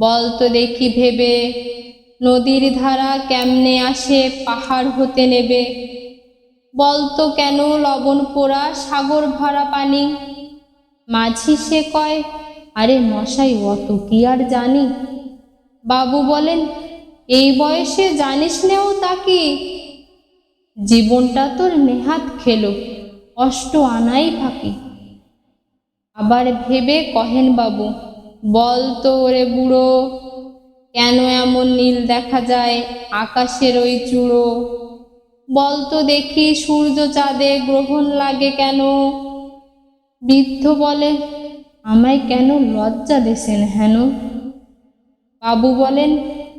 বল তো দেখি ভেবে, নদীর ধারা কেমনে আসে পাহাড় হতে নেবে? বলতো কেন লবণ পোড়া সাগর ভরা পানি? মাঝি সে কয়, আরে মশাই, অত কি আর জানি? বাবু বলেন, এই বয়সে জানিস নেও তাকি জীবনটা তোর নেহাত খেলো, অষ্ট আনাই ফাঁকি। আবার ভেবে কহেন বাবু বল তো ওরে বুড়ো, কেন এমন নীল দেখা যায় আকাশের ওই চূড়ো? বল তো দেখি সূর্য চাঁদে গ্রহণ লাগে কেন? বৃদ্ধ বলে, আমায় কেন লজ্জা দেশেন হেন? বাবু বলেন,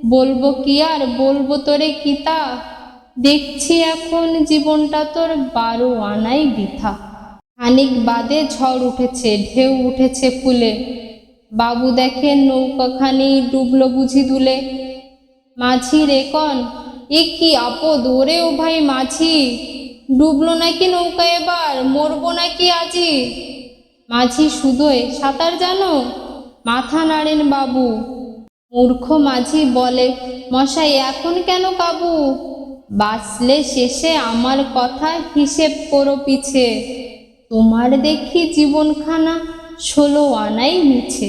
বলব কি আর, বলব তোরে কিতা দেখছি এখন জীবনটা তোর বারো আনাই বৃথা। খানিক বাদে ঝড় উঠেছে, ঢেউ উঠেছে ফুলে। বাবু দেখেন নৌকাখানি ডুবলো বুঝি দুলে। মাঝি রেকন এ কি আপদ ওরে ও ভাই মাঝি। ডুবলো নাকি নৌকা এবার, মরবো নাকি আজি। মাঝি শুধোয় সাঁতার জানো? মাথা নাড়েন বাবু। মূর্খ মাঝি বলে, মশাই এখন কেন কাবু? বাঁচলে শেষে আমার কথা হিসেব করো পিছে। তোমার দেখি জীবনখানা ষোলো আনাই মিছে।